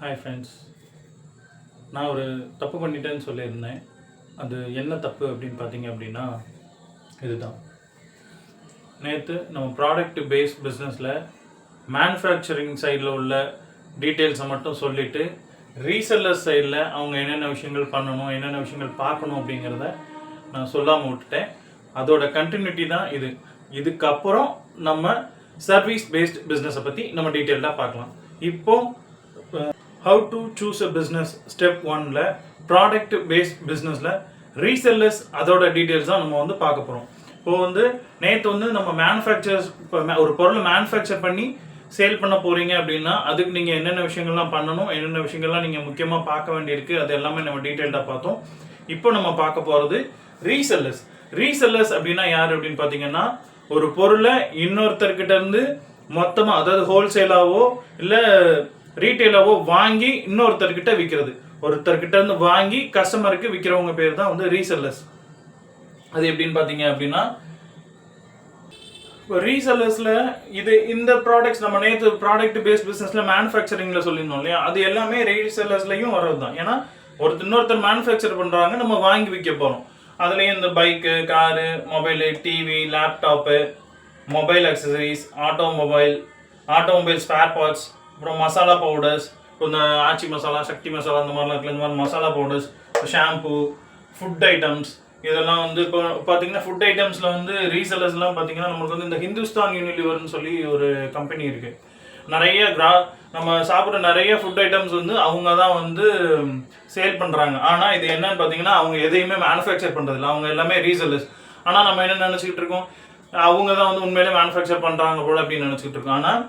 Hi friends நான் ஒரு தப்பு பண்ணிட்டேன்னு சொல்லியிருந்தேன். அது என்ன தப்பு அப்படின்னு பார்த்தீங்க அப்படின்னா இதுதான். நேற்று நம்ம ப்ராடக்ட் பேஸ்ட் பிஸ்னஸில் மேனுஃபேக்சரிங் சைடில் உள்ள டீட்டெயில்ஸை மட்டும் சொல்லிவிட்டு ரீசெல்லர் சைடில் அவங்க என்னென்ன விஷயங்கள் பண்ணணும் என்னென்ன விஷயங்கள் பார்க்கணும் அப்படிங்கிறத நான் சொல்லாமல் விட்டுட்டேன். அதோட கண்டினியூட்டி தான் இது. இதுக்கப்புறம் நம்ம சர்வீஸ் பேஸ்ட் பிஸ்னஸை பற்றி நம்ம டீட்டெயில்டாக பார்க்கலாம். இப்போ how to choose a business step ஒன்ல ப்ராடக்ட் பேஸ்ட் பிஸ்னஸில் ரீசெல்லர்ஸ் அதோட டீட்டெயில்ஸ் தான் நம்ம வந்து பார்க்க போகிறோம் இப்போ வந்து நேற்று வந்து நம்ம மேனுஃபேக்சர்ஸ் இப்போ ஒரு பொருளை மேனுஃபேக்சர் பண்ணி சேல் பண்ண போறீங்க அப்படின்னா அதுக்கு நீங்கள் என்னென்ன விஷயங்கள்லாம் பண்ணணும் என்னென்ன விஷயங்கள்லாம் நீங்கள் முக்கியமாக பார்க்க வேண்டியிருக்கு அது எல்லாமே நம்ம டீட்டெயில்டாக பார்த்தோம். இப்போ நம்ம பார்க்க போகிறது ரீசெல்லர்ஸ் ரீசெல்லர்ஸ் அப்படின்னா யார் அப்படின்னு பார்த்தீங்கன்னா ஒரு பொருளை இன்னொருத்தர்கிட்ட இருந்து மொத்தமாக அதாவது ஹோல்சேலாவோ இல்லை ரீட்டைலாவோ வாங்கி இன்னொருத்தர்கிட்ட விற்கிறது ஒருத்தர்கிட்ட இருந்து வாங்கி கஸ்டமருக்கு விற்கிறவங்க பேர் தான் வந்து ரீசெல்லர்ஸ் அது எப்படின்னு பார்த்தீங்க அப்படின்னா இப்போ ரீசெல்லர்ஸில் இது இந்த ப்ராடக்ட்ஸ் நம்ம நேற்று ப்ராடக்ட் பேஸ்ட் பிஸ்னஸில் மேனுஃபேக்சரிங்கில் சொல்லியிருந்தோம் இல்லையா? அது எல்லாமே ரீசெல்லர்ஸ்லையும் வர்றது தான் ஏன்னா ஒருத்தர் இன்னொருத்தர் மேனுஃபேக்சர் பண்ணுறாங்க நம்ம வாங்கி விற்க போகிறோம் அதுலேயும் இந்த bike car mobile TV laptop mobile accessories automobile automobile spare parts அப்புறம் மசாலா பவுடர்ஸ் இப்போ இந்த ஆச்சி மசாலா சக்தி மசாலா அந்த மாதிரிலாம் இருக்குல்ல இந்த மாதிரி masala powders shampoo food items இதெல்லாம் வந்து இப்போ பார்த்தீங்கன்னா ஃபுட் ஐட்டம்ஸில் வந்து ரீசெல்லர்ஸ்லாம் பார்த்தீங்கன்னா நம்மளுக்கு வந்து இந்த ஹிந்துஸ்தான் யூனிலிவர்னு சொல்லி ஒரு கம்பெனி இருக்குது நிறைய கிரா நம்ம சாப்பிட்ற நிறைய ஃபுட் ஐட்டம்ஸ் வந்து அவங்க தான் வந்து சேல் பண்ணுறாங்க ஆனால் இது என்னன்னு பார்த்தீங்கன்னா அவங்க எதையுமே மேனுஃபேக்சர் பண்ணுறதில்ல அவங்க எல்லாமே ரீசெல்லர்ஸ் ஆனால் நம்ம என்ன நினச்சிக்கிட்டு இருக்கோம்? அவங்க தான் வந்து உண்மையிலே மேனுஃபேக்சர் பண்ணுறாங்க போல அப்படின்னு நினச்சிக்கிட்டு இருக்கோம். ஆனால்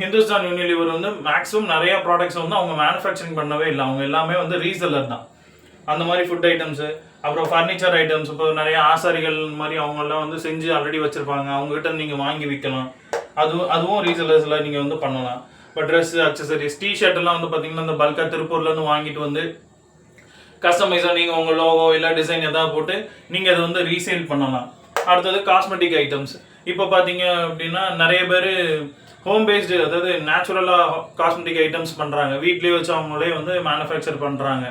ஹிந்துஸ்தான் யூனிலிவர் வந்து மேக்ஸிமம் நிறைய ப்ராடக்ட்ஸ் வந்து அவங்க மேனுஃபேக்சரிங் பண்ணவே இல்லை. அவங்க எல்லாமே வந்து ரீசெல்லர் தான். அந்த மாதிரி ஃபுட் ஐட்டம்ஸு அப்புறம் ஃபர்னிச்சர் ஐட்டம்ஸ் இப்போ நிறைய ஆசாரிகள் மாதிரி அவங்கெல்லாம் வந்து செஞ்சு ஆல்ரெடி வச்சுருப்பாங்க. அவங்ககிட்ட நீங்கள் வாங்கி விற்கலாம் அதுவும் அதுவும் ரீசெல்லர்ஸில் நீங்கள் வந்து பண்ணலாம். இப்போ ட்ரெஸ் அக்சசரிஸ் டிஷர்ட்லாம் வந்து பார்த்தீங்கன்னா இந்த பல்காக திருப்பூர்லேருந்து வாங்கிட்டு வந்து கஸ்டமைஸாக நீங்கள் உங்கள் லோகோ இல்லை டிசைன் எதாவது போட்டு நீங்கள் அதை வந்து ரீசேல் பண்ணலாம். அடுத்தது காஸ்மெட்டிக் ஐட்டம்ஸ் இப்போ பார்த்தீங்க அப்படின்னா நிறைய பேர் ஹோம் பேஸ்டு அதாவது நேச்சுரலாக காஸ்மெட்டிக் ஐட்டம்ஸ் பண்ணுறாங்க வீட்லேயே வச்சு அவங்களே வந்து மேனுஃபேக்சர் பண்ணுறாங்க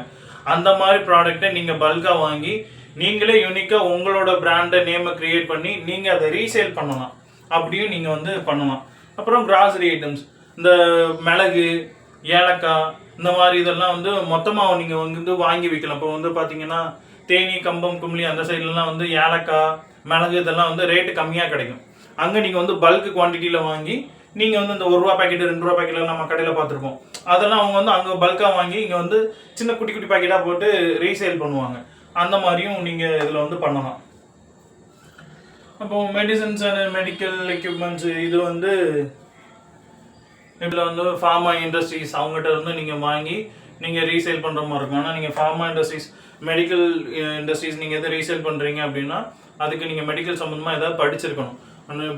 அந்த மாதிரி ப்ராடக்ட்டை நீங்கள் பல்காக வாங்கி நீங்களே யூனிக்காக உங்களோட பிராண்டை நேமை க்ரியேட் பண்ணி நீங்கள் அதை ரீசேல் பண்ணலாம். அப்படியும் நீங்கள் வந்து பண்ணலாம். அப்புறம் கிராசரி ஐட்டம்ஸ் இந்த மிளகு ஏலக்காய் இந்த மாதிரி இதெல்லாம் வந்து மொத்தமாக நீங்கள் வந்து வாங்கி விற்கலாம் இப்போ வந்து பார்த்தீங்கன்னா தேனி கம்பம் கும்ளி அந்த சைட்லலாம் வந்து ஏலக்காய் மிளகு இதெல்லாம் வந்து ரேட்டு கம்மியாக கிடைக்கும். அங்கே நீங்கள் வந்து பல்க் குவான்டிட்டியில் வாங்கி நீங்கள் வந்து இந்த ஒரு ரூபா பாக்கெட் ரெண்டு ரூபா பாக்கெட்லாம் நம்ம கடையில் பார்த்துருப்போம். அதெல்லாம் அவங்க வந்து அங்கே பல்காக வாங்கி இங்கே வந்து சின்ன குட்டி குட்டி பாக்கெட்டாக போட்டு ரீசேல் பண்ணுவாங்க. அந்த மாதிரியும் நீங்கள் இதில் வந்து பண்ணலாம். அப்போ மெடிசன்ஸ் அண்ட் மெடிக்கல் எக்யூப்மெண்ட்ஸ் இது வந்து இதில் வந்து ஃபார்மா இண்டஸ்ட்ரீஸ் அவங்ககிட்ட இருந்து நீங்கள் வாங்கி நீங்கள் ரீசேல் பண்ணுற மாதிரி இருக்கும். ஆனால் நீங்கள் ஃபார்மா இண்டஸ்ட்ரீஸ் மெடிக்கல் இண்டஸ்ட்ரீஸ் நீங்கள் எதை ரீசேல் பண்ணுறீங்க அப்படின்னா அதுக்கு நீங்கள் மெடிக்கல் சம்மந்தமாக எதாவது படிச்சிருக்கணும்.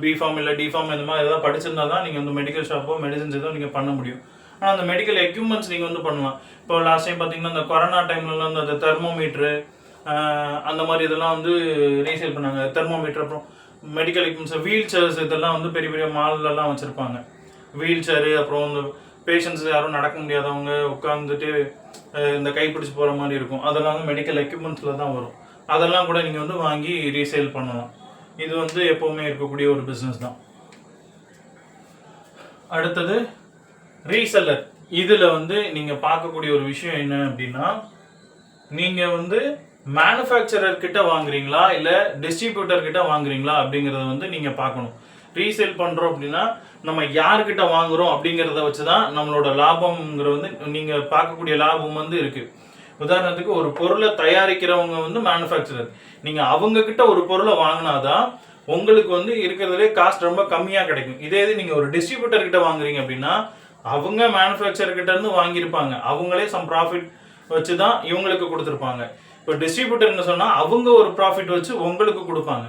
பிஃபார்ம் இல்லை டிஃபார்ம் இந்த மாதிரி ஏதாவது படிச்சிருந்தா தான் நீங்கள் வந்து மெடிக்கல் ஷாப்போ மெடிசன்ஸ் எதுவும் நீங்கள் பண்ண முடியும். ஆனால் அந்த மெடிக்கல் எக்யூப்மெண்ட்ஸ் நீங்கள் வந்து பண்ணலாம். இப்போ லாஸ்ட் டைம் பார்த்தீங்கன்னா இந்த கொரோனா டைம்லலாம் அந்த தெர்மோமீட்ரு அந்த மாதிரி இதெல்லாம் வந்து ரீசேல் பண்ணாங்க. தெர்மோமீட்டர் அப்புறம் மெடிக்கல் எக்யூப்மெண்ட்ஸ் வீல் சேர்ஸ் இதெல்லாம் வந்து பெரிய பெரிய மால்லலாம் வச்சுருப்பாங்க. வீல் சேரு அப்புறம் இந்த பேஷண்ட்ஸ் யாரும் நடக்க முடியாதவங்க உட்காந்துட்டு இந்த கைப்பிடிச்சு போகிற மாதிரி இருக்கும். அதெல்லாம் வந்து மெடிக்கல் எக்யூப்மெண்ட்ஸில் தான் வரும். அதெல்லாம் கூட நீங்கள் வந்து வாங்கி ரீசேல் பண்ணலாம். இது வந்து எப்போவுமே இருக்கக்கூடிய ஒரு பிஸ்னஸ் தான். அடுத்தது ரீசெல்லர் இதில் வந்து நீங்கள் பார்க்கக்கூடிய ஒரு விஷயம் என்ன அப்படின்னா நீங்கள் வந்து மேனுஃபேக்சரர் கிட்ட வாங்குறீங்களா இல்லை டிஸ்ட்ரிபியூட்டர் கிட்ட வாங்குறீங்களா அப்படிங்கிறத வந்து நீங்கள் பார்க்கணும். ரீசேல் பண்ணுறோம் அப்படின்னா நம்ம யார்கிட்ட வாங்குறோம் அப்படிங்கிறத வச்சு தான் நம்மளோட லாபம்ங்கிற வந்து நீங்கள் பார்க்கக்கூடிய லாபம் வந்து இருக்குது உதாரணத்துக்கு ஒரு பொருளை தயாரிக்கிறவங்க வந்து மேனுஃபேக்சரர் நீங்கள் அவங்கக்கிட்ட ஒரு பொருளை வாங்கினாதான் உங்களுக்கு வந்து இருக்கிறதுலே காஸ்ட் ரொம்ப கம்மியாக கிடைக்கும். இதே இது நீங்கள் ஒரு டிஸ்ட்ரிபியூட்டர் கிட்ட வாங்குறீங்க அப்படின்னா அவங்க மேனுஃபேக்சர் கிட்ட இருந்து வாங்கியிருப்பாங்க. அவங்களே சம் ப்ராஃபிட் வச்சு தான் இவங்களுக்கு கொடுத்துருப்பாங்க. இப்போ டிஸ்ட்ரிபியூட்டர்னு சொன்னால் அவங்க ஒரு ப்ராஃபிட் வச்சு உங்களுக்கு கொடுப்பாங்க.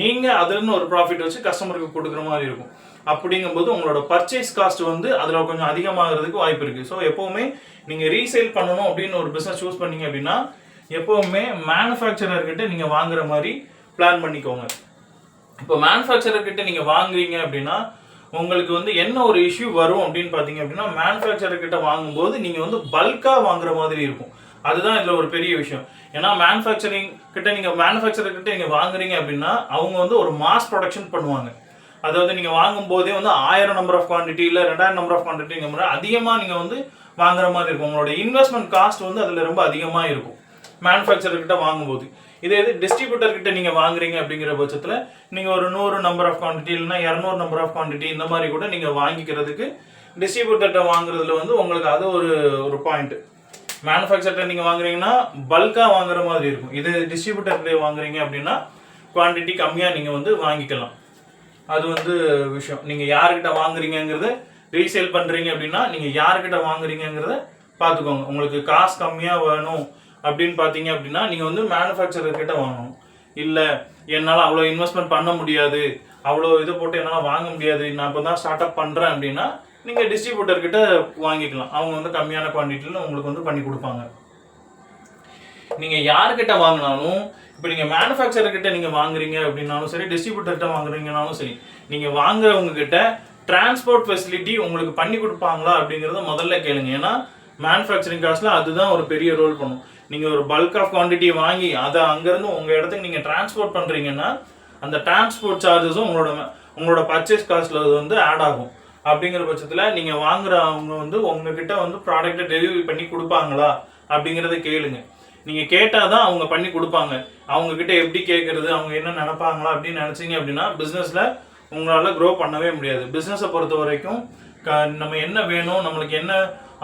நீங்கள் அதுலேருந்து ஒரு ப்ராஃபிட் வச்சு கஸ்டமருக்கு கொடுக்குற மாதிரி இருக்கும். அப்படிங்கும்போது உங்களோட பர்ச்சேஸ் காஸ்ட் வந்து அதில் கொஞ்சம் அதிகமாகிறதுக்கு வாய்ப்பு இருக்குது ஸோ எப்போவுமே நீங்கள் ரீசேல் பண்ணணும் அப்படின்னு ஒரு பிஸ்னஸ் சூஸ் பண்ணீங்க அப்படின்னா எப்போவுமே மேனுஃபேக்சரர்கிட்ட நீங்கள் வாங்குற மாதிரி பிளான் பண்ணிக்கோங்க. இப்போ மேனுஃபேக்சரர்கிட்ட நீங்கள் வாங்குறீங்க அப்படின்னா உங்களுக்கு வந்து என்ன ஒரு இஷ்யூ வரும் அப்படின்னு பார்த்தீங்க அப்படின்னா மேனுஃபேக்சரர்கிட்ட வாங்கும்போது நீங்கள் வந்து பல்காக வாங்குற மாதிரி இருக்கும். அதுதான் இதில் ஒரு பெரிய விஷயம். ஏன்னா மேனுஃபேக்சரிங் கிட்ட நீங்கள் மேனுஃபேக்சரர் கிட்ட நீங்கள் வாங்குறீங்க அப்படின்னா அவங்க வந்து ஒரு மாஸ் ப்ரொடக்ஷன் பண்ணுவாங்க. அதாவது நீங்கள் வாங்கும் போதே வந்து ஆயிரம் நம்பர் ஆஃப் குவான்டிட்டி இல்லை ரெண்டாயிரம் நம்பர் ஆஃப் குவான்டிட்டிங்கிற மாதிரி அதிகமாக நீங்கள் வந்து வாங்குற மாதிரி இருக்கும். உங்களோட இன்வெஸ்ட்மெண்ட் காஸ்ட் வந்து அதில் ரொம்ப அதிகமாக இருக்கும். மேனுஃபேக்சர்கிட்ட வாங்கும்போது. இதே இது டிஸ்ட்ரிபியூட்டர்கிட்ட நீங்கள் வாங்குறீங்க அப்படிங்கிற பட்சத்தில் நீங்கள் ஒரு நூறு நம்பர் ஆஃப் குவான்டிட்டி இல்லைன்னா இரநூறு நம்பர் ஆஃப் குவான்டிட்டி இந்த மாதிரி கூட நீங்கள் வாங்கிக்கிறதுக்கு டிஸ்ட்ரிபியூட்டர்கிட்ட வாங்குறதுல வந்து உங்களுக்கு அது ஒரு ஒரு பாயிண்ட் மேனுஃபேக்சர்கிட்ட நீங்கள் வாங்குறீங்கன்னா பல்காக வாங்குற மாதிரி இருக்கும். இது டிஸ்ட்ரிபியூட்டர்கிட்ட வாங்குறீங்க அப்படின்னா குவான்டிட்டி கம்மியாக நீங்கள் வந்து வாங்கிக்கலாம். அது வந்து விஷயம். நீங்கள் யார்கிட்ட வாங்குறீங்கங்கிறத ரீசேல் பண்ணுறீங்க அப்படின்னா நீங்கள் யார்கிட்ட வாங்குறீங்கங்கிறத பார்த்துக்கோங்க உங்களுக்கு காசு கம்மியாக வேணும் அப்படின்னு பார்த்தீங்க அப்படின்னா நீங்கள் வந்து மேனுஃபேக்சரர் கிட்ட வாங்கணும். இல்லை என்னால் அவ்வளோ இன்வெஸ்ட்மெண்ட் பண்ண முடியாது. அவ்வளோ இது போட்டு என்னால் வாங்க முடியாது. நான் இப்போ தான் ஸ்டார்ட் அப் பண்ணுறேன் அப்படின்னா நீங்கள் டிஸ்ட்ரிபியூட்டர் கிட்ட வாங்கிக்கலாம். அவங்க வந்து கம்மியான குவான்டிட்டியில் உங்களுக்கு வந்து பண்ணி கொடுப்பாங்க. நீங்கள் யார்கிட்ட வாங்கினாலும் இப்போ நீங்கள் மேனுஃபேக்சரர் கிட்ட நீங்கள் வாங்குறீங்க அப்படின்னாலும் சரி டிஸ்ட்ரிபியூட்டர்கிட்ட வாங்குறீங்கனாலும் சரி நீங்கள் வாங்குறவங்ககிட்ட டிரான்ஸ்போர்ட் ஃபெசிலிட்டி உங்களுக்கு பண்ணி கொடுப்பாங்களா அப்படிங்கிறத முதல்ல கேளுங்க. ஏன்னா மேனுஃபேக்சரிங் காஸ்ட்டில் அதுதான் ஒரு பெரிய ரோல் பண்ணும். நீங்கள் ஒரு பல்க் ஆஃப் குவான்டிட்டி வாங்கி அதை அங்கேருந்து உங்கள் இடத்துக்கு நீங்கள் டிரான்ஸ்போர்ட் பண்ணுறீங்கன்னா அந்த டிரான்ஸ்போர்ட் சார்ஜஸும் உங்களோட உங்களோட பர்ச்சேஸ் காஸ்ட்டில் அது வந்து ஆட் ஆகும். அப்படிங்கிற பட்சத்தில் நீங்கள் வாங்குறவங்க வந்து உங்ககிட்ட வந்து ப்ராடக்ட்டை டெலிவரி பண்ணி கொடுப்பாங்களா அப்படிங்கிறத கேளுங்க. நீங்கள் கேட்டால் தான் அவங்க பண்ணி கொடுப்பாங்க. அவங்கக்கிட்ட எப்படி கேட்குறது அவங்க என்ன நினப்பாங்களா அப்படின்னு நினச்சிங்க அப்படின்னா பிஸ்னஸில் உங்களால் க்ரோ பண்ணவே முடியாது. பிஸ்னஸை பொறுத்த வரைக்கும் க நம்ம என்ன வேணும் நம்மளுக்கு என்ன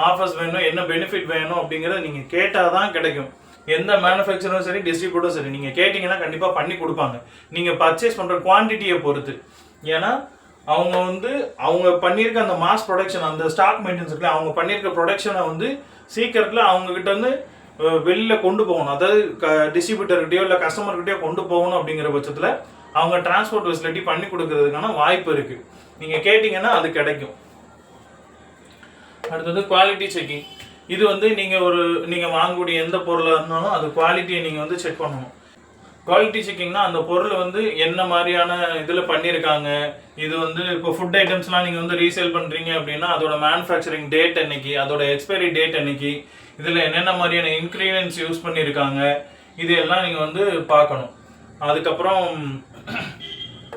ஆஃபர்ஸ் வேணும் என்ன பெனிஃபிட் வேணும் அப்படிங்கிறத நீங்கள் கேட்டால் தான் கிடைக்கும். எந்த மேனுஃபேக்சரும் சரி டிஸ்ட்ரிபியூட்டரும் சரி நீங்கள் கேட்டிங்கன்னா கண்டிப்பாக பண்ணி கொடுப்பாங்க. நீங்கள் பர்ச்சேஸ் பண்ணுற குவான்டிட்டியை பொறுத்து. ஏன்னா அவங்க வந்து அவங்க பண்ணியிருக்க அந்த மாஸ் ப்ரொடக்ஷன் அந்த ஸ்டாக் மெயின்டெனன்ஸ் இருக்குல்ல அவங்க பண்ணியிருக்க ப்ரொடக்ஷனை வந்து சீக்கிரத்தில் அவங்கக்கிட்ட வந்து வெளியில் கொண்டு போகணும். அதாவது டிஸ்ட்ரிபியூட்டர்கிட்டயோ இல்லை கஸ்டமர்கிட்டயோ கொண்டு போகணும் அப்படிங்கிற பட்சத்தில் அவங்க டிரான்ஸ்போர்ட் ஃபெசிலிட்டி பண்ணி கொடுக்கறதுக்கான வாய்ப்பு இருக்குது நீங்கள் கேட்டிங்கன்னா அது கிடைக்கும். அடுத்தது குவாலிட்டி செக்கிங் இது வந்து நீங்கள் ஒரு நீங்கள் வாங்கக்கூடிய எந்த பொருளாக இருந்தாலும் அது குவாலிட்டியை நீங்கள் வந்து செக் பண்ணணும். குவாலிட்டி செக்கிங்னா அந்த பொருள் வந்து என்ன மாதிரியான இதில் பண்ணியிருக்காங்க இது வந்து இப்போ ஃபுட் ஐட்டம்ஸ்லாம் நீங்கள் வந்து ரீசேல் பண்ணுறீங்க அப்படின்னா அதோட மேனுஃபேக்சரிங் டேட் என்னைக்கு அதோட எக்ஸ்பைரி டேட் என்னைக்கு இதில் என்னென்ன மாதிரியான இன்க்ரீடியன்ஸ் யூஸ் பண்ணியிருக்காங்க இது எல்லாம் நீங்கள் வந்து பார்க்கணும். அதுக்கப்புறம்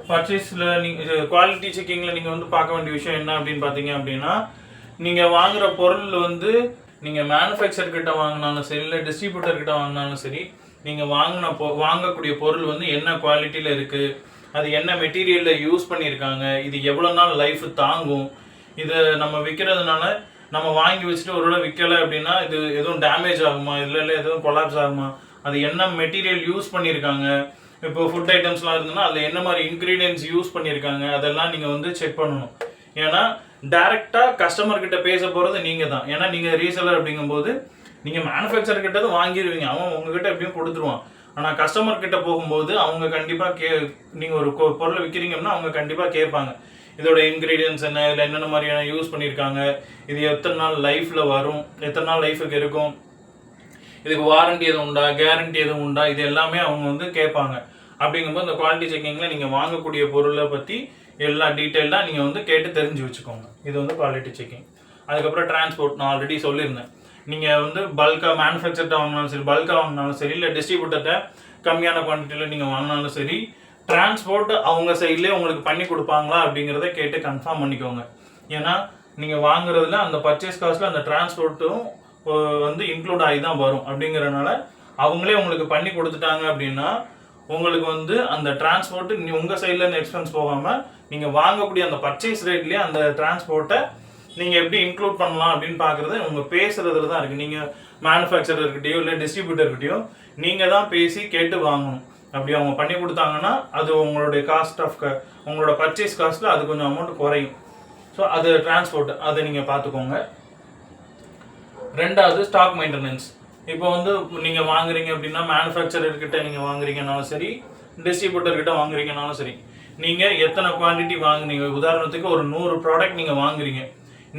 பர்ச்சேஸில் நீங்கள் குவாலிட்டி செக்கிங்கில் நீங்கள் வந்து பார்க்க வேண்டிய விஷயம் என்ன அப்படின்னு பார்த்தீங்க அப்படின்னா நீங்கள் வாங்குகிற பொருள் வந்து நீங்கள் மேனுஃபேக்சர் கிட்ட வாங்கினாலும் சரி இல்லை டிஸ்ட்ரிபியூட்டர் கிட்ட வாங்கினாலும் சரி நீங்கள் வாங்கின பொ வாங்கக்கூடிய பொருள் வந்து என்ன குவாலிட்டியில் இருக்குது அது என்ன மெட்டீரியலில் யூஸ் பண்ணியிருக்காங்க இது எவ்வளோ நாள் லைஃப் தாங்கும் இதை நம்ம விற்கிறதுனால நம்ம வாங்கி வச்சுட்டு ஒரு வேளை விற்கலை அப்படின்னா இது எதுவும் டேமேஜ் ஆகுமா? இல்லை இல்லை எதுவும் கொலாப்ஸ் ஆகுமா? அது என்ன மெட்டீரியல் யூஸ் பண்ணியிருக்காங்க இப்போ ஃபுட் ஐட்டம்ஸ்லாம் இருந்ததுன்னா அதில் என்ன மாதிரி இன்க்ரீடியன்ஸ் யூஸ் பண்ணியிருக்காங்க அதெல்லாம் நீங்கள் வந்து செக் பண்ணணும். ஏன்னா டேரெக்டாக கஸ்டமர்கிட்ட பேச போகிறது நீங்கள் தான் ஏன்னா நீங்கள் ரீசெலர் அப்படிங்கும்போது நீங்கள் மேனுஃபேக்சர் கிட்ட தான் வாங்கிடுவீங்க அவன் உங்ககிட்ட எப்படியும் கொடுத்துருவான். ஆனால் கஸ்டமர் கிட்ட போகும்போது அவங்க கண்டிப்பாக கே நீங்கள் ஒரு கொ- பொருளை விற்கிறீங்கன்னா அவங்க கண்டிப்பாக கேட்பாங்க. இதோட இன்க்ரீடியன்ஸ் என்ன? இதில் என்னென்ன மாதிரியான யூஸ் பண்ணியிருக்காங்க இது எத்தனை நாள் லைஃப்பில் வரும்? எத்தனை நாள் லைஃபுக்கு இருக்கும்? இதுக்கு வாரண்டி எதுவும் உண்டா? கேரண்டி எதுவும் உண்டா? இது எல்லாமே அவங்க வந்து கேட்பாங்க. அப்படிங்கும்போது இந்த குவாலிட்டி செக்கிங்கில் நீங்கள் வாங்கக்கூடிய பொருளை பற்றி எல்லா டீட்டெயிலாக நீங்கள் வந்து கேட்டு தெரிஞ்சு வச்சுக்கோங்க. இது வந்து குவாலிட்டி செக்கிங் அதுக்கப்புறம் டிரான்ஸ்போர்ட் நான் ஆல்ரெடி சொல்லியிருந்தேன். நீங்கள் வந்து பல்காக மேனுஃபேக்சர்ட்ட வாங்கினாலும் சரி பல்காக வாங்கினாலும் சரி இல்லை டிஸ்ட்ரிபியூட்டர்கிட்ட கம்மியான குவான்டிட்டியில் நீங்கள் வாங்கினாலும் சரி டிரான்ஸ்போர்ட் அவங்க சைட்லேயே உங்களுக்கு பண்ணி கொடுப்பாங்களா அப்படிங்கிறத கேட்டு கன்ஃபார்ம் பண்ணிக்கோங்க. ஏன்னா நீங்கள் வாங்குறதுல அந்த பர்ச்சேஸ் காஸ்ட்டில் அந்த டிரான்ஸ்போர்ட்டும் வந்து இன்க்ளூட் ஆகி தான் வரும். அப்படிங்கிறனால அவங்களே உங்களுக்கு பண்ணி கொடுத்துட்டாங்க அப்படின்னா உங்களுக்கு வந்து அந்த டிரான்ஸ்போர்ட் உங்கள் சைடில் இருந்து எக்ஸ்பென்ஸ் போகாமல் நீங்கள் வாங்கக்கூடிய அந்த பர்ச்சேஸ் ரேட்லேயே அந்த டிரான்ஸ்போர்ட்டை நீங்கள் எப்படி இன்க்ளூட் பண்ணலாம் அப்படின்னு பார்க்குறது உங்கள் பேசுகிறதுல தான் இருக்குது நீங்கள் மேனுஃபேக்சரர்கிட்டயோ இல்லை டிஸ்ட்ரிபியூட்டர்கிட்டயோ நீங்கள் தான் பேசி கேட்டு வாங்கணும். அப்படி அவங்க பண்ணி கொடுத்தாங்கன்னா அது உங்களுடைய காஸ்ட் ஆஃப் உங்களோட பர்ச்சேஸ் காஸ்ட்டில் அது கொஞ்சம் அமௌண்ட் குறையும். ஸோ அது டிரான்ஸ்போர்ட் அதை நீங்கள் பார்த்துக்கோங்க. ரெண்டாவது ஸ்டாக் மெயின்டெனன்ஸ் இப்போ வந்து நீங்கள் வாங்குறீங்க அப்படின்னா மேனுஃபேக்சரர்கிட்ட நீங்கள் வாங்குறீங்கனாலும் சரி டிஸ்ட்ரிபியூட்டர்கிட்ட வாங்குறீங்கனாலும் சரி நீங்கள் எத்தனை குவான்டிட்டி வாங்குனீங்க? உதாரணத்துக்கு ஒரு நூறு ப்ராடக்ட் நீங்கள் வாங்குறீங்க.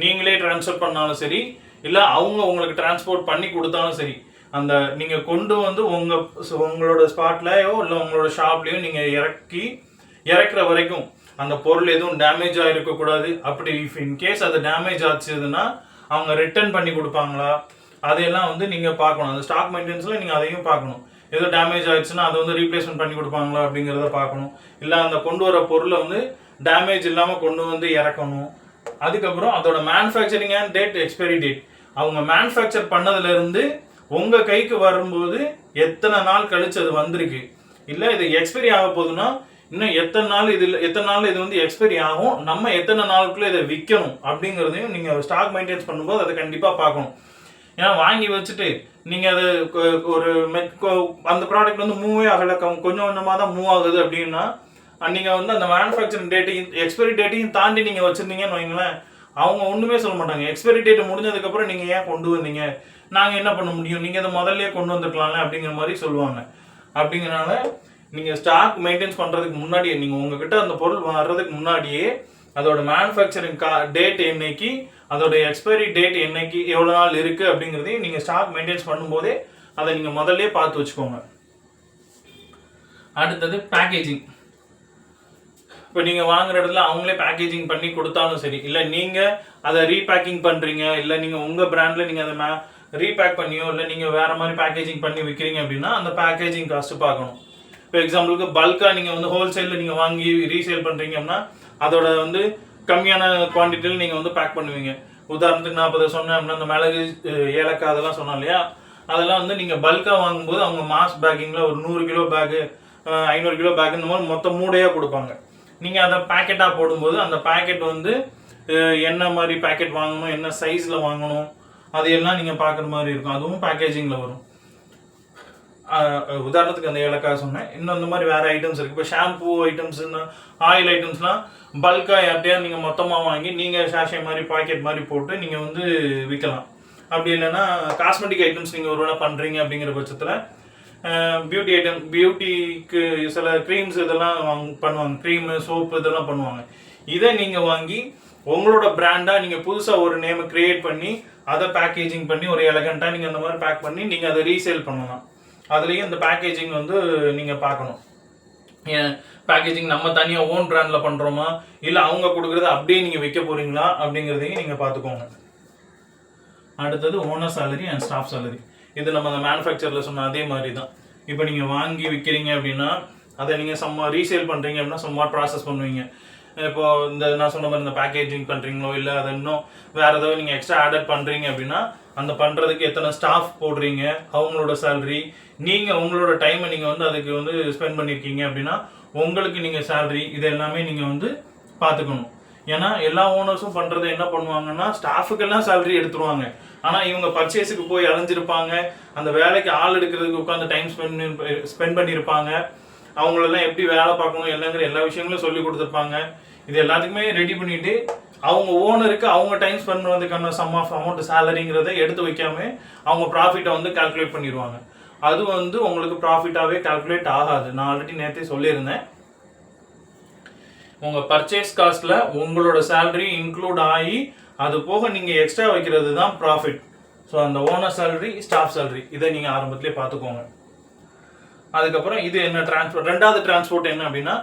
நீங்களே டிரான்ஸ்ஃபர் பண்ணாலும் சரி இல்லை அவங்க உங்களுக்கு டிரான்ஸ்போர்ட் பண்ணி கொடுத்தாலும் சரி அந்த நீங்கள் கொண்டு வந்து உங்கள் உங்களோட ஸ்பாட்லையோ இல்லை உங்களோட ஷாப்லேயோ நீங்கள் இறக்கி இறக்குற வரைக்கும் அந்த பொருள் எதுவும் டேமேஜ் ஆகிருக்கக்கூடாது அப்படி இஃப் இன்கேஸ் அது டேமேஜ் ஆச்சுதுன்னா அவங்க ரிட்டர்ன் பண்ணி கொடுப்பாங்களா? அதையெல்லாம் வந்து நீங்கள் பார்க்கணும். அந்த ஸ்டாக் மெயின்டெனன்ஸில் நீங்கள் அதையும் பார்க்கணும். ஏதோ டேமேஜ் ஆயிடுச்சுன்னா அதை வந்து ரீப்ளேஸ்மெண்ட் பண்ணி கொடுப்பாங்களா அப்படிங்கிறத பார்க்கணும். இல்லை அந்த கொண்டு வர பொருளை வந்து டேமேஜ் இல்லாமல் கொண்டு வந்து இறக்கணும். அதுக்கப்புறம் அதோட manufacturing and date expiry date அவங்க மேனுஃபேக்சர் பண்ணதுலேருந்து உங்கள் கைக்கு வரும்போது எத்தனை நாள் கழிச்சு அது வந்திருக்கு? இல்லை இது எக்ஸ்பைரி ஆக போகுதுன்னா இன்னும் எத்தனை நாள் இதில் எத்தனை நாள் இது வந்து எக்ஸ்பைரி ஆகும்? நம்ம எத்தனை நாளுக்குள்ளே இதை விற்கணும் அப்படிங்கிறதையும் நீங்கள் ஸ்டாக் மெயின்டைன்ஸ் பண்ணும்போது அதை கண்டிப்பாக பார்க்கணும். ஏன்னா வாங்கி வச்சுட்டு நீங்கள் அது ஒரு மெட் அந்த ப்ராடக்ட் வந்து மூவே ஆகலை. கொஞ்சம் கொஞ்சமாக தான் மூவ் ஆகுது அப்படின்னா நீங்கள் வந்து அந்த மேனுஃபேக்சரிங் டேட்டையும் எக்ஸ்பைரி டேட்டையும் தாண்டி நீங்கள் வச்சுருந்தீங்கன்னு வைங்களேன் அவங்க ஒன்றுமே சொல்ல மாட்டாங்க. எக்ஸ்பைரி டேட் முடிஞ்சதுக்கப்புறம் நீங்கள் ஏன் கொண்டு வந்தீங்க? நாங்கள் என்ன பண்ண முடியும்? நீங்கள் இதை முதல்ல கொண்டு வந்துருக்கலாம்ல அப்படிங்கிற மாதிரி சொல்லுவாங்க. அப்படிங்கிறனால நீங்கள் ஸ்டாக் மெயின்டைன்ஸ் பண்ணுறதுக்கு முன்னாடியே நீங்கள் உங்ககிட்ட அந்த பொருள் வர்றதுக்கு முன்னாடியே அதோட மேனுஃபேக்சரிங் கா டேட் என்னைக்கு அதோட எக்ஸ்பைரி டேட் என்னைக்கு எவ்வளோ நாள் இருக்குது அப்படிங்கிறதையும் நீங்கள் ஸ்டாக் மெயின்டைன்ஸ் பண்ணும்போதே அதை நீங்கள் முதல்ல பார்த்து வச்சுக்கோங்க. அடுத்தது பேக்கேஜிங் இப்போ நீங்கள் வாங்குற இடத்துல அவங்களே பேக்கேஜிங் பண்ணி கொடுத்தாலும் சரி இல்லை நீங்கள் அதை ரீபேக்கிங் பண்ணுறீங்க இல்லை நீங்கள் உங்கள் பிராண்டில் நீங்கள் அதை மே ரீபேக் பண்ணியோ இல்லை நீங்கள் வேறு மாதிரி பேக்கேஜிங் பண்ணி விற்கிறீங்க அப்படின்னா அந்த பேக்கேஜிங் காஸ்ட்டு பார்க்கணும். இப்போ எக்ஸாம்பிளுக்கு பல்காக நீங்கள் வந்து ஹோல்சேலில் நீங்கள் வாங்கி ரீசேல் பண்ணுறீங்க அப்படின்னா அதோட வந்து கம்மியான குவான்டிட்டியில் நீங்கள் வந்து பேக் பண்ணுவீங்க. உதாரணத்துக்கு நான் இப்போ சொன்னேன் அப்படின்னா அந்த மிளகு ஏலக்காய் அதெல்லாம் சொன்னோம் இல்லையா? அதெல்லாம் வந்து நீங்கள் பல்காக வாங்கும்போது அவங்க மாஸ் பேக்கிங்கில் ஒரு நூறு கிலோ பேக்கு ஐநூறு கிலோ பேக் இந்த மாதிரி மொத்த மூடையாக கொடுப்பாங்க. நீங்கள் அதை பேக்கெட்டாக போடும்போது அந்த பேக்கெட் வந்து என்ன மாதிரி பேக்கெட் வாங்கணும் என்ன சைஸில் வாங்கணும் அதையெல்லாம் நீங்கள் பார்க்குற மாதிரி இருக்கும். அதுவும் பேக்கேஜிங்கில் வரும். உதாரணத்துக்கு அந்த ஏலக்காய் சொன்னேன். இன்னும் இந்த மாதிரி வேறு ஐட்டம்ஸ் இருக்குது இப்போ ஷாம்பூ ஐட்டம்ஸ் ஆயில் ஐட்டம்ஸ்லாம் பல்காக யார்ட்டையா நீங்கள் மொத்தமாக வாங்கி நீங்கள் ஷாஷே மாதிரி பாக்கெட் மாதிரி போட்டு நீங்கள் வந்து விற்கலாம் அப்படி இல்லைன்னா காஸ்மெட்டிக் ஐட்டம்ஸ் நீங்கள் ஒருவேளை பண்ணுறீங்க அப்படிங்கிற பட்சத்தில் பியூட்டி ஐட்டம் பியூட்டிக்கு சில க்ரீம்ஸ் இதெல்லாம் வாங்க பண்ணுவாங்க. க்ரீமு சோப்பு இதெல்லாம் பண்ணுவாங்க. இதை நீங்கள் வாங்கி உங்களோட பிராண்டாக நீங்கள் புதுசாக ஒரு நேமை கிரியேட் பண்ணி அதை பேக்கேஜிங் பண்ணி ஒரு எலகண்ட்டாக நீங்கள் அந்த மாதிரி பேக் பண்ணி நீங்கள் அதை ரீசேல் பண்ணலாம். அதுலேயும் இந்த பேக்கேஜிங் வந்து நீங்கள் பார்க்கணும். பேக்கேஜிங் நம்ம தனியாக ஓன் பிராண்டில் பண்ணுறோமா இல்லை அவங்க கொடுக்குறத அப்படியே நீங்கள் வைக்க போகிறீங்களா அப்படிங்கிறதையும் நீங்கள் பார்த்துக்கோங்க. அடுத்தது owner salary and staff salary இது நம்ம அந்த மேனுஃபேக்சரில் சொன்ன அதே மாதிரி தான் இப்போ நீங்கள் வாங்கி விற்கிறீங்க அப்படின்னா அதை நீங்கள் சம்மா ரீசேல் பண்ணுறீங்க அப்படின்னா சம்மா ப்ராசஸ் பண்ணுவீங்க. இப்போ இந்த நான் சொன்ன மாதிரி இந்த பேக்கேஜிங் பண்ணுறீங்களோ இல்லை அதை இன்னும் வேறு ஏதோ நீங்கள் எக்ஸ்ட்ரா ஆடட் பண்ணுறீங்க அப்படின்னா அந்த பண்ணுறதுக்கு எத்தனை ஸ்டாஃப் போடுறீங்க அவங்களோட சேலரி நீங்கள் உங்களோட டைமை நீங்கள் வந்து அதுக்கு வந்து ஸ்பெண்ட் பண்ணியிருக்கீங்க அப்படின்னா உங்களுக்கு நீங்கள் சேலரி இது எல்லாமே நீங்கள் வந்து பார்த்துக்கணும் ஏன்னா எல்லா ஓனர்ஸும் பண்றது என்ன பண்ணுவாங்கன்னா ஸ்டாஃபுக்கெல்லாம் சேலரி எடுத்துருவாங்க. ஆனா இவங்க பர்ச்சேஸுக்கு போய் அலைஞ்சிருப்பாங்க அந்த வேலைக்கு ஆள் எடுக்கிறதுக்கு உட்காந்து டைம் ஸ்பெண்ட் ஸ்பெண்ட் பண்ணியிருப்பாங்க அவங்களெல்லாம் எப்படி வேலை பார்க்கணும் என்னங்கிற எல்லா விஷயங்களும் சொல்லி கொடுத்துருப்பாங்க. இது எல்லாத்துக்குமே ரெடி பண்ணிட்டு அவங்க ஓனருக்கு அவங்க டைம் ஸ்பெண்ட் பண்ணுறதுக்கான சம் ஆஃப் அமௌண்ட் சேலரிங்கிறத எடுத்து வைக்காம அவங்க ப்ராஃபிட்டை வந்து கால்குலேட் பண்ணிடுவாங்க. அது வந்து உங்களுக்கு ப்ராஃபிட்டாகவே கால்குலேட் ஆகாது. நான் ஆல்ரெடி நேற்றே சொல்லியிருந்தேன். உங்கள் பர்ச்சேஸ் காஸ்ட்டில் உங்களோட சேலரி இன்க்ளூட் ஆகி அது போக நீங்கள் எக்ஸ்ட்ரா வைக்கிறது தான் ப்ராஃபிட் ஸோ அந்த ஓனர் சேலரி ஸ்டாஃப் சேலரி இதை நீங்கள் ஆரம்பத்திலே பார்த்துக்கோங்க. அதுக்கப்புறம் இது என்ன டிரான்ஸ்போர்ட் ரெண்டாவது டிரான்ஸ்போர்ட் என்ன அப்படின்னா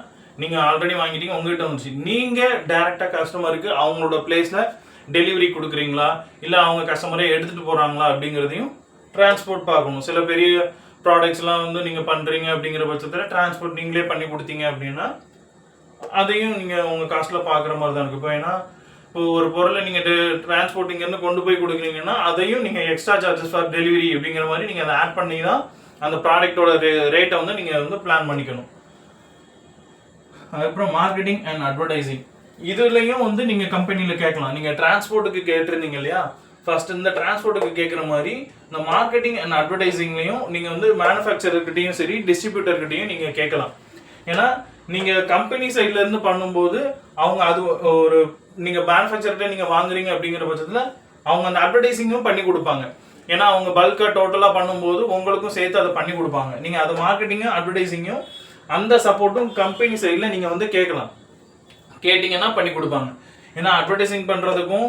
நீங்கள் ஆல்ரெடி வாங்கிட்டீங்க உங்ககிட்ட வந்துச்சு. நீங்கள் டேரெக்டாக கஸ்டமருக்கு அவங்களோட பிளேஸில் டெலிவரி கொடுக்குறீங்களா? இல்லை அவங்க கஸ்டமரே எடுத்துகிட்டு போகிறாங்களா அப்படிங்கிறதையும் டிரான்ஸ்போர்ட் பார்க்கணும். சில பெரிய ப்ராடக்ட்ஸ்லாம் வந்து நீங்கள் பண்ணுறீங்க அப்படிங்கிற பட்சத்தில் டிரான்ஸ்போர்ட் நீங்களே பண்ணி கொடுத்தீங்க அப்படின்னா அதையும் நீங்கள் உங்கள் காஸ்ட்டில் பார்க்குற மாதிரி தான் இருக்குது இப்போ ஏன்னா இப்போ ஒரு பொருளை நீங்கள் டிரான்ஸ்போர்ட் இங்கேருந்து கொண்டு போய் கொடுக்குறீங்கன்னா அதையும் நீங்கள் எக்ஸ்ட்ரா சார்ஜஸ் ஃபார் டெலிவரி அப்படிங்கிற மாதிரி நீங்கள் அதை ஆட் பண்ணி தான் அந்த ப்ராடக்ட்டோட ரேட்டை வந்து நீங்கள் வந்து பிளான் பண்ணிக்கணும். அதுக்கப்புறம் மார்க்கெட்டிங் அண்ட் அட்வர்டைசிங் இதுலேயும் வந்து நீங்கள் கம்பெனியில் கேட்கலாம். நீங்கள் டிரான்ஸ்போர்ட்டுக்கு கேட்டிருந்தீங்க இல்லையா? ஃபர்ஸ்ட் இந்த டிரான்ஸ்போர்ட்டுக்கு கேட்குற மாதிரி இந்த மார்க்கெட்டிங் அண்ட் அட்வர்டைசிங்லையும் நீங்கள் வந்து மேனுஃபேக்சரர்கிட்டையும் சரி டிஸ்ட்ரிபியூட்டர்கிட்டையும் நீங்கள் கேட்கலாம். ஏன்னா நீங்கள் கம்பெனி சைட்லேருந்து பண்ணும்போது அவங்க அது ஒரு நீங்கள் மேனுஃபேக்சர்கிட்ட நீங்கள் வாங்குறீங்க அப்படிங்கிற பட்சத்தில் அவங்க அந்த அட்வர்டைசிங்கும் பண்ணி கொடுப்பாங்க. ஏன்னா அவங்க பல்காக டோட்டலாக பண்ணும்போது உங்களுக்கும் சேர்த்து அதை பண்ணி கொடுப்பாங்க. நீங்கள் அது மார்க்கெட்டிங்கும் அட்வர்டைஸிங்கும் அந்த சப்போர்ட்டும் கம்பெனி சைடில் நீங்கள் வந்து கேட்கலாம். கேட்டிங்கன்னா பண்ணி கொடுப்பாங்க. ஏன்னா அட்வர்டைசிங் பண்ணுறதுக்கும்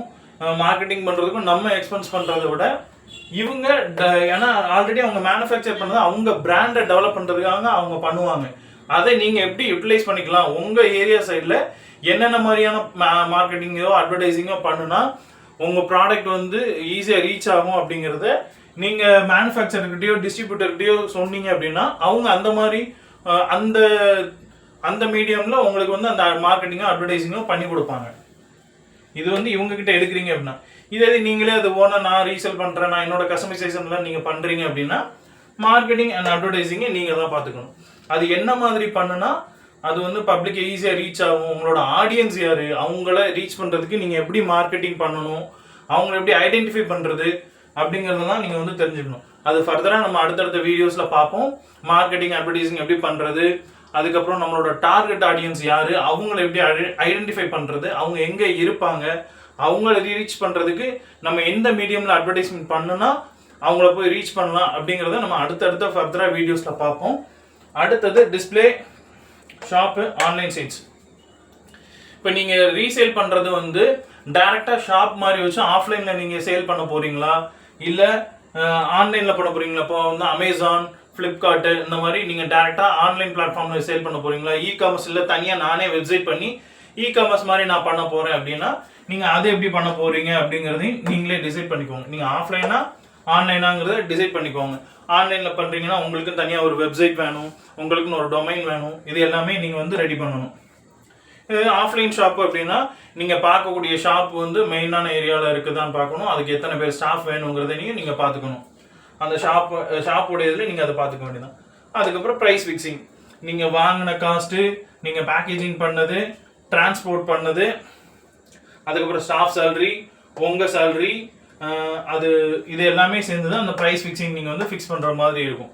மார்க்கெட்டிங் பண்ணுறதுக்கும் நம்ம எக்ஸ்பென்ஸ் பண்ணுறத விட இவங்க ட- ஏன்னா ஆல்ரெடி அவங்க மேனுஃபேக்சர் பண்ணது அவங்க பிராண்டை டெவலப் பண்ணுறதுக்காக அவங்க பண்ணுவாங்க. அதை நீங்கள் எப்படி யூட்டிலைஸ் பண்ணிக்கலாம்? உங்கள் ஏரியா சைடில் என்னென்ன மாதிரியான மார்க்கெட்டிங்கோ அட்வர்டைஸிங்கோ பண்ணுனா உங்கள் ப்ராடக்ட் வந்து ஈஸியாக ரீச் ஆகும் அப்படிங்கிறத நீங்கள் மேனுஃபேக்சர்கிட்டயோ டிஸ்ட்ரிபியூட்டர்கிட்டயோ சொன்னீங்க அப்படின்னா அவங்க அந்த மாதிரி அந்த அந்த மீடியமில் உங்களுக்கு வந்து அந்த மார்க்கெட்டிங்கும் அட்வர்டைஸிங்கும் பண்ணி கொடுப்பாங்க. இது வந்து இவங்ககிட்ட எடுக்கிறீங்க அப்படின்னா. இதே நீங்களே அது ஓனாக நான் ரீசேல் பண்ணுறேன் நான் என்னோட கஸ்டமைசேஷன்லாம் நீங்கள் பண்ணுறீங்க அப்படின்னா மார்க்கெட்டிங் அண்ட் அட்வர்டைஸிங்கை நீங்கள் தான் பார்த்துக்கணும். அது என்ன மாதிரி பண்ணுனா அது வந்து பப்ளிக் ஈஸியாக ரீச் ஆகும். உங்களோட ஆடியன்ஸ் யார்? அவங்கள ரீச் பண்ணுறதுக்கு நீங்கள் எப்படி மார்க்கெட்டிங் பண்ணணும்? அவங்கள எப்படி ஐடென்டிஃபை பண்ணுறது அப்படிங்கிறதெல்லாம் நீங்கள் வந்து தெரிஞ்சுக்கணும். அது ஃபர்தராக நம்ம அடுத்தடுத்த வீடியோஸில் பார்ப்போம். மார்க்கெட்டிங் அட்வர்டைஸிங் எப்படி பண்ணுறது அதுக்கப்புறம் நம்மளோட டார்கெட் ஆடியன்ஸ் யார்? அவங்கள எப்படி ஐடென்டிஃபை பண்ணுறது அவங்க எங்கே இருப்பாங்க? அவங்கள ரீச் பண்ணுறதுக்கு நம்ம எந்த மீடியமில் அட்வர்டைஸ்மெண்ட் பண்ணுனா அவங்கள போய் ரீச் பண்ணலாம் அப்படிங்கிறத நம்ம அடுத்தடுத்த ஃபர்தராக வீடியோஸில் பார்ப்போம். அடுத்தது டிஸ்ப்ளே ஷாப்பு ஆன்லைன் சைட்ஸ் இப்போ நீங்கள் ரீசேல் பண்ணுறது வந்து டேரெக்டாக ஷாப் மாதிரி வச்சு ஆஃப்லைனில் நீங்கள் சேல் பண்ண போகிறீங்களா இல்லை ஆன்லைனில் பண்ண போகிறீங்களா இப்போ வந்து அமேசான் ஃப்ளிப்கார்ட்டு இந்த மாதிரி நீங்கள் டேரெக்டாக ஆன்லைன் பிளாட்ஃபார்மில் சேல் பண்ண போகிறீங்களா இ காமர்ஸ் இல்லை தனியாக நானே வெப்சைட் பண்ணி இ காமர்ஸ் மாதிரி நான் பண்ண போகிறேன் அப்படின்னா நீங்கள் அதை எப்படி பண்ண போகிறீங்க அப்படிங்கிறதையும் நீங்களே டிசைட் பண்ணிக்கோங்க. நீங்கள் ஆஃப்லைனாக ஆன்லைனாங்கிறத டிசைட் பண்ணிக்கோங்க. ஆன்லைனில் பண்ணுறீங்கன்னா உங்களுக்கு தனியாக ஒரு வெப்சைட் வேணும் உங்களுக்குன்னு ஒரு டொமைன் வேணும். இது எல்லாமே நீங்கள் வந்து ரெடி பண்ணணும். இது ஆஃப்லைன் ஷாப் அப்படின்னா நீங்கள் பார்க்கக்கூடிய ஷாப் வந்து மெயினான ஏரியாவில் இருக்குதான்னு பார்க்கணும். அதுக்கு எத்தனை பேர் ஸ்டாஃப் வேணுங்கிறத நீங்கள் பார்த்துக்கணும். அந்த ஷாப் ஷாப்போடைய இதில் நீங்கள் அதை பார்த்துக்க வேண்டியதான் அதுக்கப்புறம் ப்ரைஸ் ஃபிக்ஸிங் நீங்கள் வாங்கின காஸ்ட்டு நீங்கள் பேக்கேஜிங் பண்ணது டிரான்ஸ்போர்ட் பண்ணது அதுக்கப்புறம் ஸ்டாஃப் சேலரி உங்கள் சேலரி அது இது எல்லாமே சேர்ந்து தான் அந்த ப்ரைஸ் ஃபிக்ஸிங் நீங்கள் வந்து ஃபிக்ஸ் பண்ணுற மாதிரி இருக்கும்.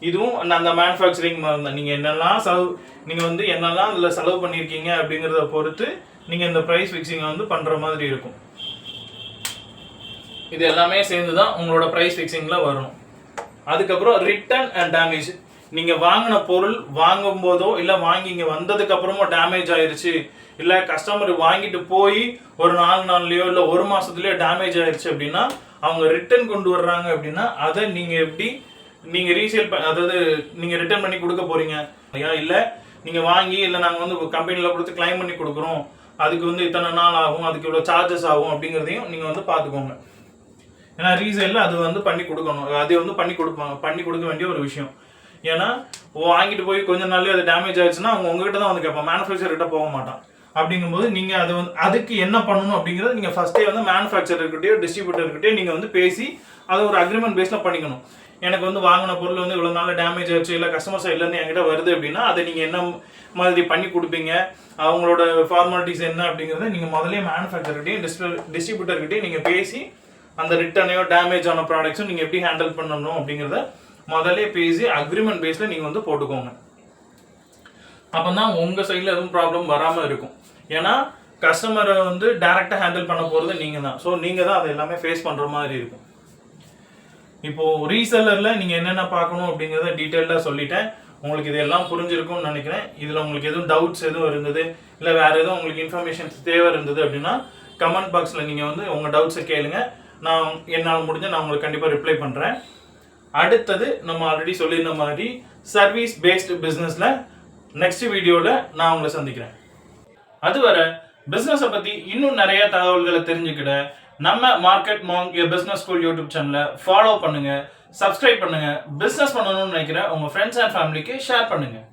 இதுவும் அந்த- அந்த மேனுஃபேக்சரிங் மாதிரி நீங்கள் என்னெல்லாம் செலவு நீங்கள் வந்து என்னெல்லாம் அதில் செலவு பண்ணியிருக்கீங்க அப்படிங்கிறத பொறுத்து நீங்கள் இந்த ப்ரைஸ் ஃபிக்ஸிங்கை வந்து பண்ணுற மாதிரி இருக்கும். இது எல்லாமே சேர்ந்து தான் உங்களோட ப்ரைஸ் ஃபிக்ஸிங்கில் வரும் அதுக்கப்புறம் ரிட்டர்ன் அண்ட் டேமேஜ் நீங்க வாங்கின பொருள் வாங்கும் போதோ இல்ல வாங்கி இங்க வந்ததுக்கு அப்புறமோ டேமேஜ் ஆயிருச்சு இல்ல கஸ்டமர் வாங்கிட்டு போய் ஒரு நாலு நாள்லயோ இல்ல ஒரு மாசத்துலயோ டேமேஜ் ஆயிருச்சு அப்படின்னா அவங்க ரிட்டர்ன் கொண்டு வர்றாங்க அப்படின்னா அதை நீங்க எப்படி நீங்க ரீசேல் அதாவது நீங்க ரிட்டர்ன் பண்ணி கொடுக்க போறீங்க? ஐயா இல்ல நீங்க வாங்கி இல்ல நாங்க வந்து கம்பெனில கொடுத்து கிளைம் பண்ணி கொடுக்குறோம். அதுக்கு வந்து இத்தனை நாள் ஆகும் அதுக்கு இவ்வளவு சார்ஜஸ் ஆகும் அப்படிங்கிறதையும் நீங்க வந்து பாத்துக்கோங்க ஏன்னா ரீசேலில் அது வந்து பண்ணி கொடுக்கணும். அதை வந்து பண்ணி கொடுப்பாங்க பண்ணி கொடுக்க வேண்டிய ஒரு விஷயம். ஏன்னா வாங்கிட்டு போய் கொஞ்ச நாள்லயே அது டேமேஜ் ஆயிடுச்சுன்னா அவங்க உங்ககிட்ட தான் வந்து கேட்பான் மேனுஃபேக்சர்கிட்ட போக மாட்டான். அப்படிங்கும்போது நீங்கள் அது வந்து அதுக்கு என்ன பண்ணணும் அப்படிங்கிறத நீங்கள் ஃபஸ்ட்டே வந்து மேனுஃபேக்சர்கிட்டயோ டிஸ்ட்ரிபியூட்டர்கிட்டயோ நீங்கள் வந்து பேசி அதை ஒரு அக்ரிமெண்ட் பேஸில் பண்ணிக்கணும். எனக்கு வந்து வாங்கின பொருள் வந்து இவ்வளோ நாள் டேமேஜ் ஆச்சு இல்லை கஸ்டமர் சைட்ல என்கிட்ட வருது அப்படின்னா அதை நீங்கள் என்ன மாதிரி பண்ணி கொடுப்பீங்க? அவங்களோட ஃபார்மாலிட்டிஸ் என்ன அப்படிங்கிறத நீங்கள் முதலே மேனுஃபேக்சர்கிட்டையும் டிஸ்ட்ரி டிஸ்ட்ரிபியூட்டர்கிட்டையும் நீங்கள் பேசி அந்த ரிட்டர்னையோ டேமேஜ் ஆன ப்ராடக்ட்ஸும் நீங்கள் எப்படி ஹேண்டில் பண்ணணும் அப்படிங்கிறத முதல்ல பேசி அக்ரிமெண்ட் பேஸில் நீங்கள் வந்து போட்டுக்கோங்க. அப்போ தான் உங்கள் சைடில் எதுவும் ப்ராப்ளம் வராமல் இருக்கும். ஏன்னா கஸ்டமரை வந்து டேரெக்டாக ஹேண்டில் பண்ண போகிறது நீங்கள் தான் ஸோ நீங்கள் தான் அதை எல்லாமே ஃபேஸ் பண்ணுற மாதிரி இருக்கும். இப்போது ரீசெல்லரில் நீங்கள் என்னென்ன பார்க்கணும் அப்படிங்கிறத டீட்டெயில்டாக சொல்லிட்டேன். உங்களுக்கு இது எல்லாம் புரிஞ்சிருக்கும்னு நினைக்கிறேன். இதில் உங்களுக்கு எதுவும் டவுட்ஸ் எதுவும் இருந்தது இல்லை வேறு எதுவும் உங்களுக்கு இன்ஃபர்மேஷன்ஸ் தேவை இருந்தது அப்படின்னா கமெண்ட் பாக்ஸில் நீங்கள் வந்து உங்கள் டவுட்ஸை கேளுங்க. நான் என்னால் முடிஞ்ச நான் உங்களுக்கு கண்டிப்பாக ரிப்ளை பண்ணுறேன் அடுத்தது நம்ம ஆல்ரெடி சொல்லியிருந்த மாதிரி சர்வீஸ் பேஸ்டு பிஸ்னஸில் நெக்ஸ்ட் வீடியோவில் நான் உங்களை சந்திக்கிறேன். அதுவரை பிஸ்னஸை பற்றி இன்னும் நிறைய தகவல்களை தெரிஞ்சுக்கிட நம்ம மார்க்கெட் மாங் பிஸ்னஸ் ஸ்கூல் யூடியூப் சேனலை ஃபாலோ பண்ணுங்கள் சப்ஸ்கிரைப் பண்ணுங்கள் பிஸ்னஸ் பண்ணணும்னு நினைக்கிற உங்கள் ஃப்ரெண்ட்ஸ் அண்ட் ஃபேமிலிக்கு ஷேர் பண்ணுங்கள்